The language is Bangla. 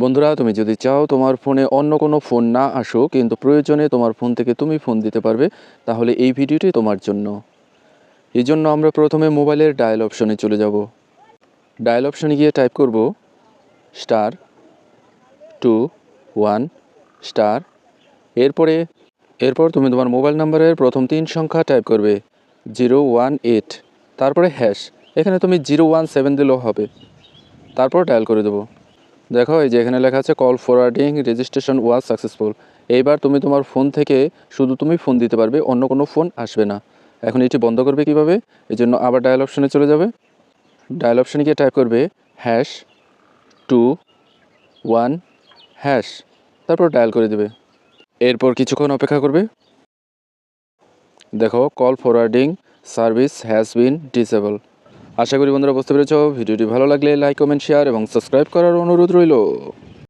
বন্ধুরা, তুমি যদি চাও তোমার ফোনে অন্য কোনো ফোন না আসুক, কিন্তু প্রয়োজনে তোমার ফোন থেকে তুমি ফোন দিতে পারবে, তাহলে এই ভিডিওটি তোমার জন্য। এই জন্য আমরা প্রথমে মোবাইলের ডায়াল অপশনে চলে যাব। ডায়াল অপশনে গিয়ে টাইপ করব, স্টার টু ওয়ান স্টার। এরপরে, এরপর তুমি তোমার মোবাইল নাম্বারের প্রথম তিন সংখ্যা টাইপ করবে, জিরো ওয়ান এইট। তারপরে হ্যাশ, এখানে তুমি জিরো ওয়ান সেভেন দিলেও হবে। তারপর ডায়াল করে দেবো। দেখো, এই যে এখানে লেখা আছে call forwarding registration was successful এইবার তুমি তোমার ফোন থেকে শুধু তুমি ফোন দিতে পারবে, অন্য কোনো ফোন আসবে না। এখন এটি বন্ধ করবে কীভাবে? এই জন্য আবার ডায়াল অপশনে চলে যাবে। ডায়াল অপশনে গিয়ে টাইপ করবে হ্যাশ টু ওয়ান হ্যাশ তারপর ডায়াল করে দেবে। এরপর কিছুক্ষণ অপেক্ষা করবে। দেখো call forwarding service has been disable আশা করি বন্ধুরা বুঝতে পেরেছ। ভিডিওটি ভালো লাগলে লাইক কমেন্ট শেয়ার এবং সাবস্ক্রাইব করার অনুরোধ রইল।